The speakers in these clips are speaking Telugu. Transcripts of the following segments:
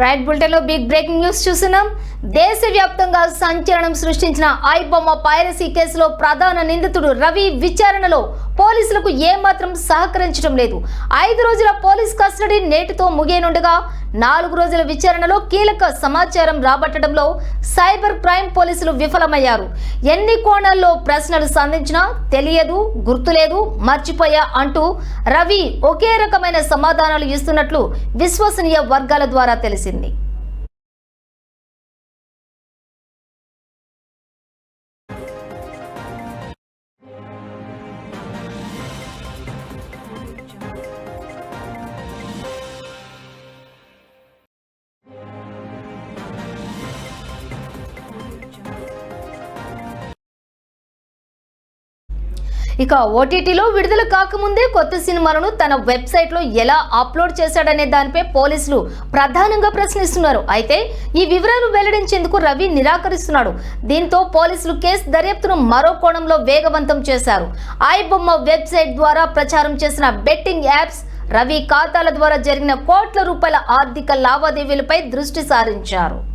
రైట్ బులెటిన్లో బిగ్ బ్రేకింగ్ న్యూస్ చూస్తున్నాం. దేశవ్యాప్తంగా సంచలనం సృష్టించిన ఐబొమ్మ పైరసీ కేసులో ప్రధాన నిందితుడు రవి విచారణలో పోలీసులకు ఏమాత్రం సహకరించడం లేదు. ఐదు రోజుల పోలీస్ కస్టడీ నేటితో ముగియనుండగా నాలుగు రోజుల విచారణలో కీలక సమాచారం రాబట్టడంలో సైబర్ క్రైమ్ పోలీసులు విఫలమయ్యారు. ఎన్ని కోణాల్లో ప్రశ్నలు సంధించినా తెలియదు గుర్తులేదు మర్చిపోయా అంటూ రవి ఒకే రకమైన సమాధానాలు ఇస్తున్నట్లు విశ్వసనీయ వర్గాల ద్వారా తెలిసింది. ఇక ఓటీటీలో విడుదల కాకముందే కొత్త సినిమాలను తన వెబ్సైట్లో ఎలా అప్లోడ్ చేశాడనే దానిపై పోలీసులు ప్రధానంగా ప్రశ్నిస్తున్నారు. అయితే ఈ వివరాలు వెల్లడించేందుకు రవి నిరాకరిస్తున్నాడు. దీంతో పోలీసులు కేసు దర్యాప్తును మరో కోణంలో వేగవంతం చేశారు. ఆయబొమ్మ వెబ్సైట్ ద్వారా ప్రచారం చేసిన బెట్టింగ్ యాప్స్ రవి ఖాతాల ద్వారా జరిగిన కోట్ల రూపాయల ఆర్థిక లావాదేవీలపై దృష్టి సారించారు.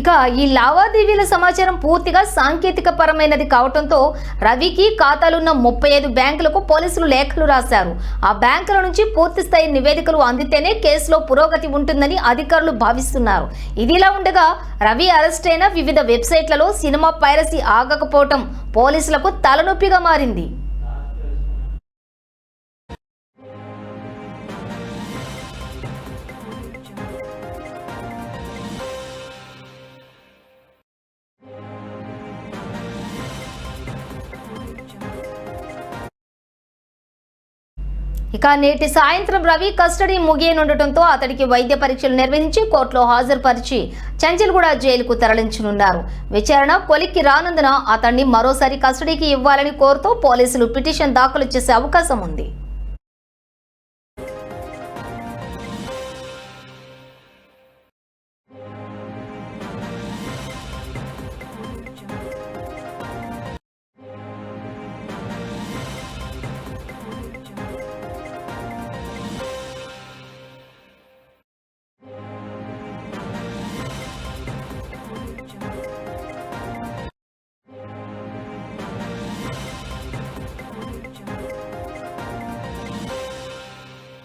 ఇక ఈ లావాదేవీల సమాచారం పూర్తిగా సాంకేతిక పరమైనది కావడంతో రవికి ఖాతాలున్న ముప్పై ఐదు బ్యాంకులకు పోలీసులు లేఖలు రాశారు. ఆ బ్యాంకుల నుంచి పూర్తి స్థాయి నివేదికలు అందితేనే కేసులో పురోగతి ఉంటుందని అధికారులు భావిస్తున్నారు. ఇదిలా ఉండగా రవి అరెస్ట్ అయిన వివిధ వెబ్సైట్లలో సినిమా పైరసీ ఆగకపోవటం పోలీసులకు తలనొప్పిగా మారింది. ఇక నేటి సాయంత్రం రవి కస్టడీ ముగియనుండటంతో అతడికి వైద్య పరీక్షలు నిర్వహించి కోర్టులో హాజరుపరిచి చంచల్గూడ జైలుకు తరలించనున్నారు. విచారణ కొలిక్కి రానందున అతన్ని మరోసారి కస్టడీకి ఇవ్వాలని కోరుతూ పోలీసులు పిటిషన్ దాఖలు చేసే అవకాశం ఉంది.